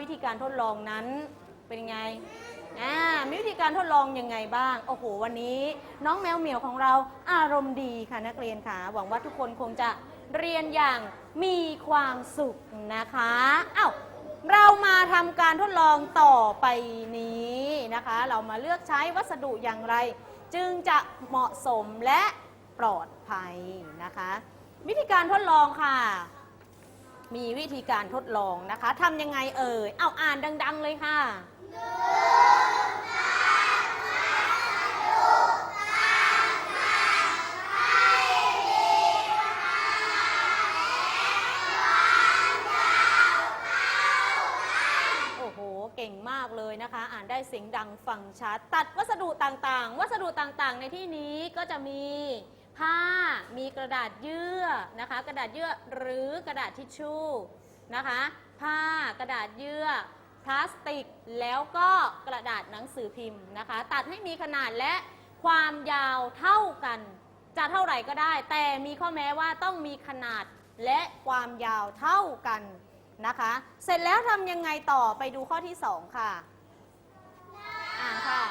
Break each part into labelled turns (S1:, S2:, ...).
S1: วิธีการทดลองนั้นเป็นยังไงอ่ามีวิธีการทดลองยังไงบ้าง โอ้โห วันนี้น้องแมวเหมียวของเราอารมณ์ดีค่ะนักเรียนค่ะ หวังว่าทุกคนคงจะเรียนอย่างมีความสุขนะคะเอ้าเรามาทำการทดลองต่อไปนี้นะคะ เรามาเลือกใช้วัสดุอย่างไร จึงจะเหมาะสมและปลอดภัยนะคะ วิธีการทดลองค่ะ มีวิธีการทดลองนะคะทำยังไงเอ่ยเอาอ่านดัง ๆ เลยค่ะโอ้โหเก่งมากเลยนะคะ อ่านได้เสียงดังฟังชัด ตัดวัสดุต่างๆ วัสดุต่างๆ ในที่นี้ก็จะมี ผ้ามีกระดาษเยื่อนะคะ กระดาษเยื่อหรือกระดาษทิชชู่นะคะ ผ้ากระดาษเยื่อ พลาสติก แล้วก็กระดาษหนังสือพิมพ์นะคะ ตัดให้มีขนาดและความยาวเท่ากัน จะเท่าไหร่ก็ได้ แต่มีข้อแม้ว่าต้องมีขนาดและความยาวเท่ากันนะคะ เสร็จแล้วทำยังไงต่อไปดูข้อที่ 2 ค่ะ อ่านค่ะ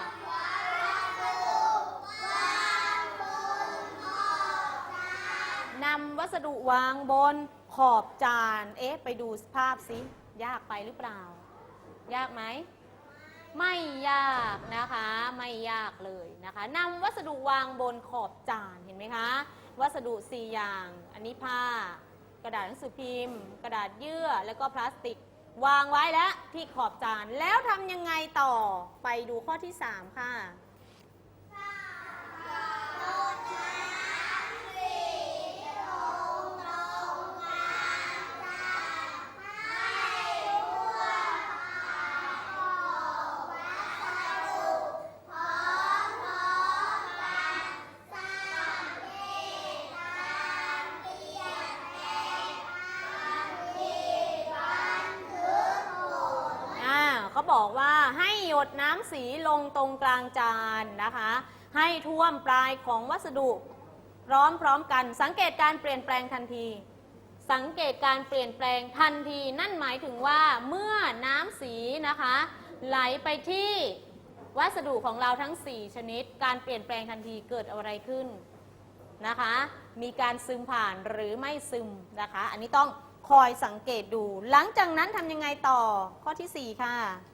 S1: นำวั สดุวางบนขอบจาน เอ๊ะ ไปดูภาพสิ ยากไปหรือเปล่า ยากไหม ไม่ยากนะคะ ไม่ยากเลยนะคะนำวัสดุวางบนขอบจานเห็นไหมคะ วัสดุ4อย่าง อันนี้ผ้ากระดาษหนังสือพิมพ์ กระดาษเยื่อแล้วก็พลาสติก วางไว้แล้วที่ขอบจานแล้วทำยังไงต่อไปดูข้อที่ 3 ค่ะ เขาบอกว่าให้หยดน้ำสีลงตรงกลางจานนะคะ ให้ท่วมปลายของวัสดุพร้อมๆกัน สังเกตการเปลี่ยนแปลงทันที สังเกตการเปลี่ยนแปลงทันที นั่นหมายถึงว่าเมื่อน้ำสีนะคะ ไหลไปที่วัสดุของเราทั้ง 4 ชนิด การเปลี่ยนแปลงทันทีเกิดอะไรขึ้นนะคะ มีการซึมผ่านหรือไม่ซึมนะคะ อันนี้ต้องคอยสังเกตดู หลังจากนั้นทำยังไงต่อข้อที่ 4 ค่ะอ่า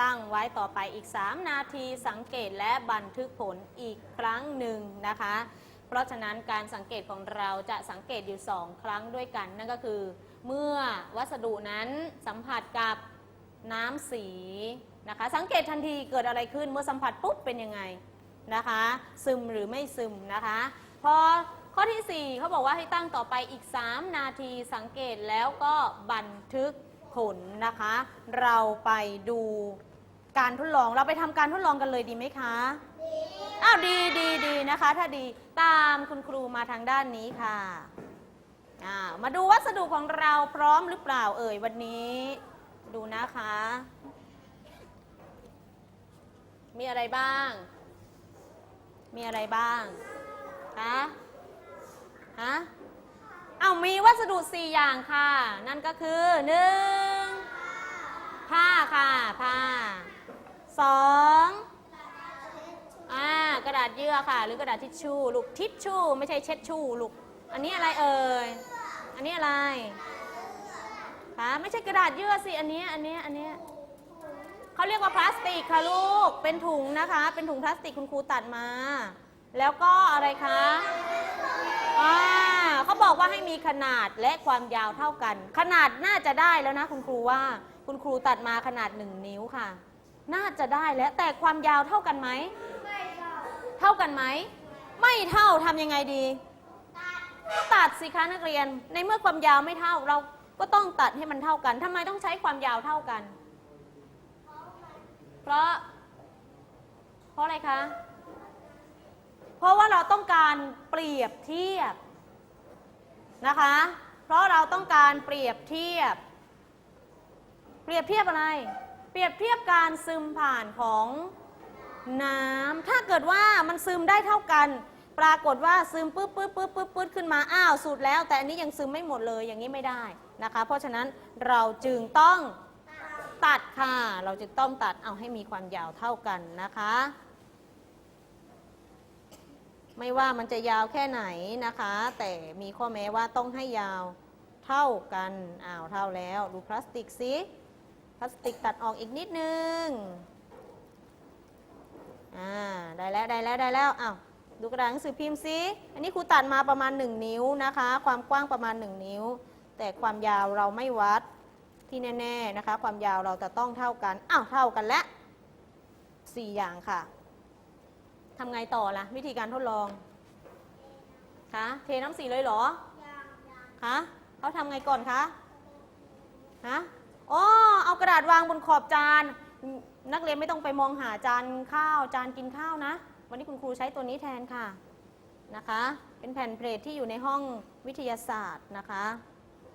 S1: ตั้งไว้ต่อไปอีก 3 นาทีสังเกตและบันทึกผลอีกครั้งหนึ่งนะคะ เพราะฉะนั้นการสังเกตของเราจะสังเกตอยู่ 2 ครั้งด้วยกัน นั่นก็คือ เมื่อวัสดุนั้นสัมผัสกับน้ำสีนะคะ สังเกตทันทีเกิดอะไรขึ้นเมื่อสัมผัสปุ๊บเป็นยังไงนะคะ ซึมหรือไม่ซึมนะคะพอข้อที่ 4เขาบอกว่าให้ตั้งต่อไปอีก 3 นาทีสังเกตแล้วก็บันทึกผลนะคะ เราไปดูการทดลองเราไปทำการทดลองกันเลยดีไหมคะดีอ้าวดีดีดีนะคะ ถ้าดีตามคุณครูมาทางด้านนี้ค่ะ อ่ามาดูวัสดุของเราพร้อมหรือเปล่าเอ่ยวันนี้ ดูนะคะ มีอะไรบ้าง มีอะไรบ้างคะฮะเอามีวัสดุ 4 อย่างค่ะ นั่นก็คือหนึ่งผ้าค่ะผ้าสองอ่ากระดาษเยื่อค่ะ หรือกระดาษทิชชู่ลูกทิชชู่ไม่ใช่เช็ดชู่ลูก อันนี้อะไรเอ่ย อันนี้อะไรคะไม่ใช่กระดาษเยื่อสิ อันนี้ อันนี้ อันนี้เขาเรียกว่าพลาสติกค่ะลูก เป็นถุงนะคะ เป็นถุงพลาสติกคุณครูตัดมา แล้วก็อะไรคะอ่าเขาบอกว่าให้มีขนาดและความยาวเท่ากัน ขนาดน่าจะได้แล้วนะคุณครูว่า คุณครูตัดมาขนาดหนึ่งนิ้วค่ะ น่าจะได้แล้วแต่ความยาวเท่ากันไหมเท่ากันไหม ไม่เท่าทำยังไงดี ตัดสิคะนักเรียน ในเมื่อความยาวไม่เท่า เราก็ต้องตัดให้มันเท่ากันทำไมต้องใช้ความยาวเท่ากัน เพราะ เพราะอะไรคะ เพราะว่าเราต้องการเปรียบเทียบนะคะ เพราะเราต้องการเปรียบเทียบ เปรียบเทียบอะไร เปรียบเทียบการซึมผ่านของน้ำ ถ้าเกิดว่ามันซึมได้เท่ากัน ปรากฏว่าซึมปึ๊บปึ๊บปึ๊บปึ๊บปึ๊บขึ้นมาอ้าวสุดแล้ว แต่อันนี้ยังซึมไม่หมดเลยอย่างนี้ไม่ได้นะคะ เพราะฉะนั้นเราจึงต้องตัดค่ะ เราจึงต้องตัดเอาให้มีความยาวเท่ากันนะคะ ไม่ว่ามันจะยาวแค่ไหนนะคะ แต่มีข้อแม้ว่าต้องให้ยาวเท่ากันอ้าวเท่าแล้วดูพลาสติกสิพลาสติกตัดออกอีกนิดนึงอ่าได้แล้วได้แล้วได้แล้วอ้าว ดูกระดาษหนังสือพิมพ์สิอันนี้ครูตัดมาประมาณ 1 นิ้วนะคะ ความกว้างประมาณ 1 นิ้ว แต่ความยาวเราไม่วัดที่แน่ๆนะคะ ความยาวเราจะต้องเท่ากันอ้าวเท่ากันแล้วสี่อย่างค่ะทำไงต่อล่ะ วิธีการทดลองคะเทน้ำสีเลยเหรอคะเขาทำไงก่อนคะฮะอ๋อเอากระดาษวางบนขอบจาน นักเรียนไม่ต้องไปมองหาจานข้าวจานกินข้าวนะ วันนี้คุณครูใช้ตัวนี้แทนค่ะนะคะ เป็นแผ่นเพลทที่อยู่ในห้องวิทยาศาสตร์นะคะ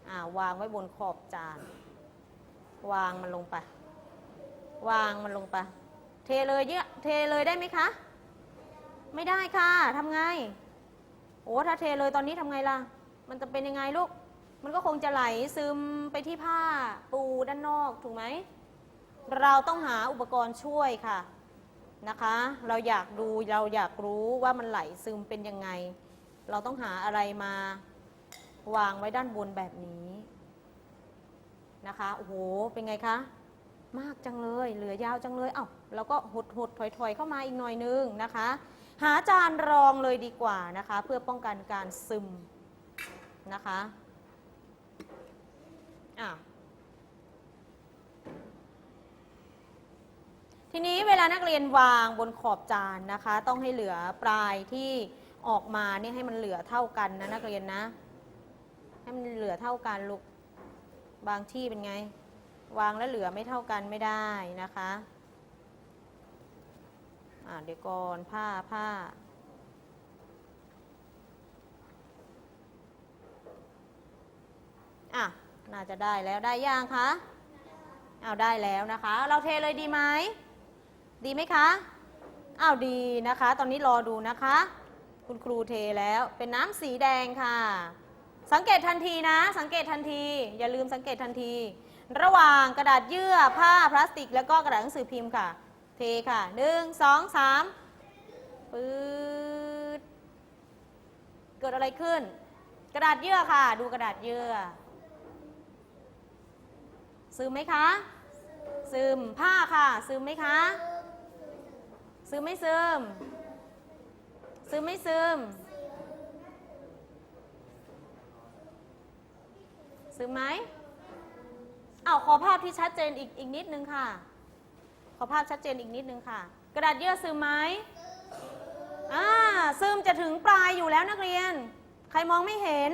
S1: อ่าวางไว้บนขอบจาน วางมันลงไป วางมันลงไป เทเลยเยอะเทเลยได้ไหมคะ ไม่ได้ค่ะทำไง โอ้ถ้าเทเลยตอนนี้ทำไงล่ะ มันจะเป็นยังไงลูก มันก็คงจะไหลซึมไปที่ผ้าปูด้านนอกถูกไหม เราต้องหาอุปกรณ์ช่วยค่ะ นะคะ เราอยากดูเราอยากรู้ว่ามันไหลซึมเป็นยังไง เราต้องหาอะไรมาวางไว้ด้านบนแบบนี้นะคะโอ้โหเป็นไงคะ มากจังเลย เหลือยาวจังเลยเอ้าเราก็หดหดถอยถอยเข้ามาอีกหน่อยนึงนะคะ หาจานรองเลยดีกว่านะคะ เพื่อป้องกันการซึมนะคะ ทีนี้เวลานักเรียนวางบนขอบจานนะคะ ต้องให้เหลือปลายที่ออกมาเนี่ยให้มันเหลือเท่ากันนะนักเรียนนะ ให้มันเหลือเท่ากันลูกบางที่เป็นไง วางแล้วเหลือไม่เท่ากันไม่ได้นะคะอ่าเดี๋ยวก่อนผ้าผ้าอะน่าจะได้แล้วได้ย่างคะเอาได้แล้วนะคะ เราเทเลยดีไหม ดีไหมคะอ้าวดีนะคะ ตอนนี้รอดูนะคะ คุณครูเทแล้วเป็นน้ำสีแดงค่ะ สังเกตทันทีนะ สังเกตทันที อย่าลืมสังเกตทันที ระหว่างกระดาษเยื่อผ้าพลาสติก แล้วก็กระดาษหนังสือพิมพ์ค่ะ เทค่ะหนึ่งสองสามปื๊ดเกิดอะไรขึ้น กระดาษเยื่อค่ะ ดูกระดาษเยื่อ ซึมไหมคะ ซึมผ้าค่ะ ซึมไหมคะ ซึมไม่ซึมซึมไม่ซึมซึมไหมอ้าวขอภาพที่ชัดเจนอีกอีกนิดนึงค่ะ ขอภาพชัดเจนอีกนิดนึงค่ะ กระดาษเยื่อซึมไหมอ่าซึมจะถึงปลายอยู่แล้วนักเรียน ใครมองไม่เห็น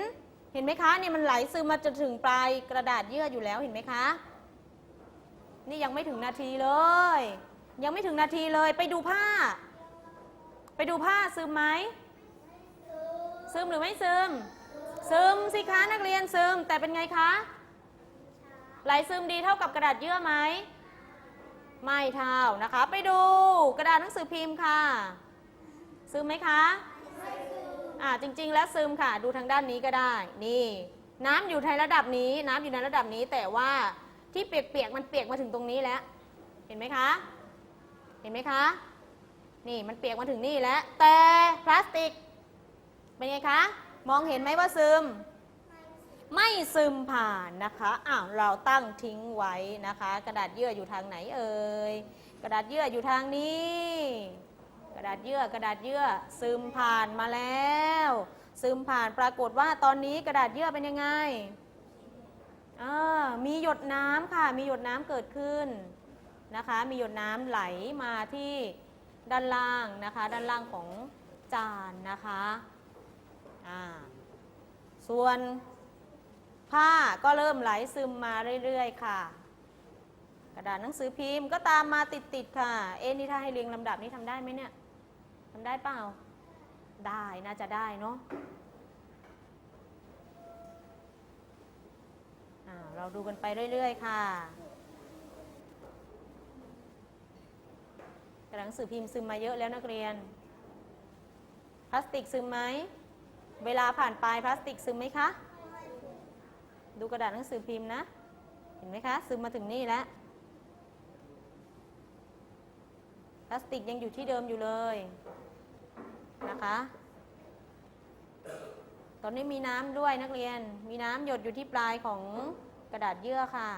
S1: เห็นไหมคะเนี่ยมันไหลซึมมาจนถึงปลายกระดาษเยื่ออยู่แล้วเห็นไหมคะ นี่ยังไม่ถึงนาทีเลย ยังไม่ถึงนาทีเลยไปดูผ้า ไปดูผ้าซึมไหมซึมหรือไม่ซึม ซึมสิคะนักเรียนซึม แต่เป็นไงคะไหลซึมดีเท่ากับกระดาษเยื่อไหมไม่เท่านะคะ ไปดูกระดาษหนังสือพิมพ์ค่ะ ซึมไหมคะอ่าจริง ๆ แล้วซึมค่ะ ดูทางด้านนี้ก็ได้ นี่ น้ำอยู่ในระดับนี้ น้ำอยู่ในระดับนี้แต่ว่าที่เปียกๆมันเปียกมาถึงตรงนี้แล้ว เห็นไหมคะ เห็นไหมคะ นี่มันเปียกมาถึงนี่แล้ว แต่พลาสติก เป็นไงคะ มองเห็นไหมว่าซึม ไม่ซึมผ่านนะคะอ้าวเราตั้งทิ้งไว้นะคะ กระดาษเยื่ออยู่ทางไหนเอ่ย กระดาษเยื่ออยู่ทางนี้ กระดาษเยื่อกระดาษเยื่อซึมผ่านมาแล้ว ซึมผ่านปรากฏว่าตอนนี้กระดาษเยื่อเป็นยังไงอ่ามีหยดน้ำค่ะ มีหยดน้ำเกิดขึ้น นะคะ มีหยดน้ำไหลมาที่ด้านล่างนะคะ ด้านล่างของจานนะคะอ่าส่วนผ้าก็เริ่มไหลซึมมาเรื่อยๆ ค่ะ กระดาษหนังสือพิมพ์ก็ตามมาติดๆค่ะ เอ็นี่ถ้าให้เรียงลำดับนี้ทำได้ไหมเนี่ยทำได้เปล่า ได้น่าจะได้เนาะเราดูกันไปเรื่อย ๆ ค่ะ กระดาษ หนังสือพิมพ์ซึมมาเยอะแล้วนักเรียน พลาสติกซึมไหม เวลาผ่านไปพลาสติกซึมไหมคะ ดูกระดาษหนังสือพิมพ์นะ เห็นไหมคะ ซึมมาถึงนี่แล้ว พลาสติกยังอยู่ที่เดิมอยู่เลยนะคะ ตอนนี้มีน้ำด้วยนักเรียน มีน้ำหยดอยู่ที่ปลายของกระดาษเยื่อค่ะ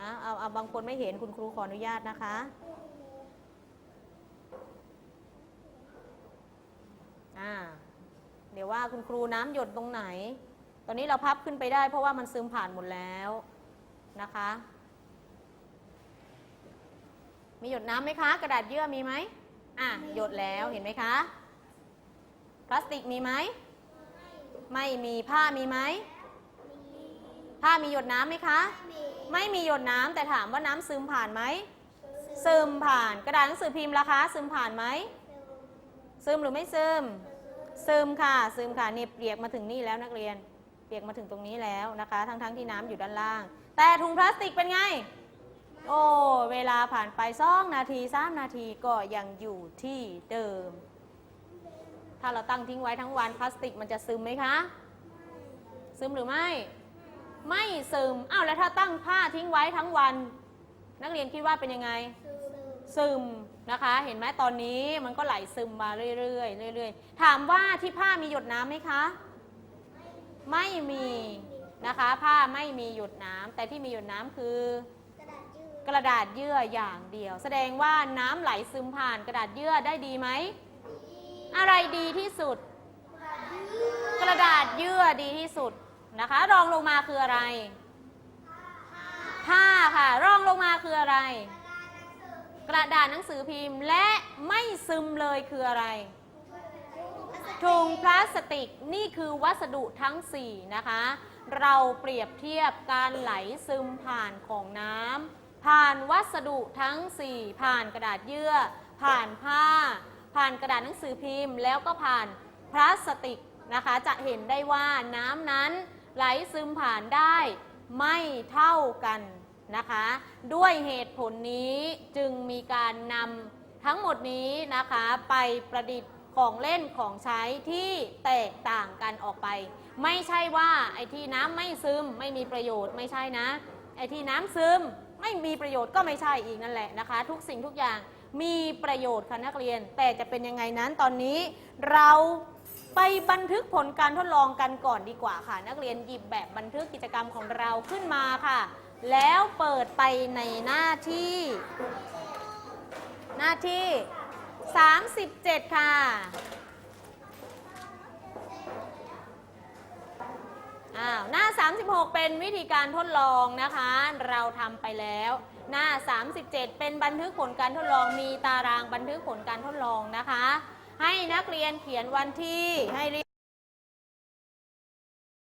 S1: นะเอาเอาบางคนไม่เห็นคุณครูขออนุญาตนะคะอ่าเดี๋ยวว่าคุณครูน้ำหยดตรงไหน ตอนนี้เราพับขึ้นไปได้เพราะว่ามันซึมผ่านหมดแล้วนะคะ มีหยดน้ำไหมคะ กระดาษเยื่อมีไหมอะหยดแล้วเห็นไหมคะ พลาสติกมีไหม ไม่มีผ้ามีไหม ผ้ามีหยดน้ำไหมคะ ไม่มีหยดน้ำแต่ถามว่าน้ำซึมผ่านไหม ซึมผ่านกระดาษหนังสือพิมพ์ล่ะคะซึมผ่านไหม ซึมหรือไม่ซึม ซึมค่ะ ซึมค่ะนี่เปียกมาถึงนี่แล้วนักเรียน เปียกมาถึงตรงนี้แล้วนะคะ ทั้งๆทที่น้ำอยู่ด้านล่าง แต่ถุงพลาสติกเป็นไง โอ้ เวลาผ่านไปสองนาทีสามนาทีก็ยังอยู่ที่เดิม ถ้าเราตั้งทิ้งไว้ทั้งวันพลาสติกมันจะซึมไหมคะ ซึมหรือไม่ ไม่ซึมอ้าวแล้วถ้าตั้งผ้าทิ้งไว้ทั้งวัน นักเรียนคิดว่าเป็นยังไง ซึมนะคะ เห็นไหมตอนนี้มันก็ไหลซึมมาเรื่อยๆเรื่อยๆถามว่าที่ผ้ามีหยดน้ำไหมคะ ไม่มีนะคะ ผ้าไม่มีหยดน้ำแต่ที่มีหยดน้ำคือกระดาษเยื่ออย่างเดียว แสดงว่าน้ำไหลซึมผ่านกระดาษเยื่อได้ดีไหม อะไรดีที่สุด กระดาษเยื่อดีที่สุด นะคะ รองลงมาคืออะไร ผ้าค่ะ รองลงมาคืออะไร กระดาษหนังสือพิมพ์และไม่ซึมเลยคืออะไรถุงพลาสติกนี่คือวัสดุทั้ง 4 นะคะ เราเปรียบเทียบการไหลซึมผ่านของน้ำผ่านวัสดุทั้ง 4 ผ่านกระดาษเยื่อ ผ่านผ้า ผ่านกระดาษหนังสือพิมพ์ แล้วก็ผ่านพลาสติกนะคะ จะเห็นได้ว่าน้ำนั้น ไหลซึมผ่านได้ไม่เท่ากันนะคะ ด้วยเหตุผลนี้จึงมีการนำทั้งหมดนี้นะคะไปประดิษฐ์ของเล่นของใช้ที่แตกต่างกันออกไป ไม่ใช่ว่าไอ้ที่น้ำไม่ซึมไม่มีประโยชน์ไม่ใช่นะ ไอ้ที่น้ำซึมไม่มีประโยชน์ก็ไม่ใช่อีกนั่นแหละนะคะ ทุกสิ่งทุกอย่างมีประโยชน์ค่ะนักเรียน แต่จะเป็นยังไงนั้นตอนนี้เรา ไปบันทึกผลการทดลองกันก่อนดีกว่าค่ะ นักเรียนหยิบแบบบันทึกกิจกรรมของเราขึ้นมาค่ะ แล้วเปิดไปในหน้าที่ หน้าที่ 37 ค่ะอ้าวหน้า 36 เป็นวิธีการทดลองนะคะ เราทำไปแล้ว หน้า 37 เป็นบันทึกผลการทดลองมีตารางบันทึกผลการทดลองนะคะ ให้นักเรียนเขียนวันที่ให้เรียน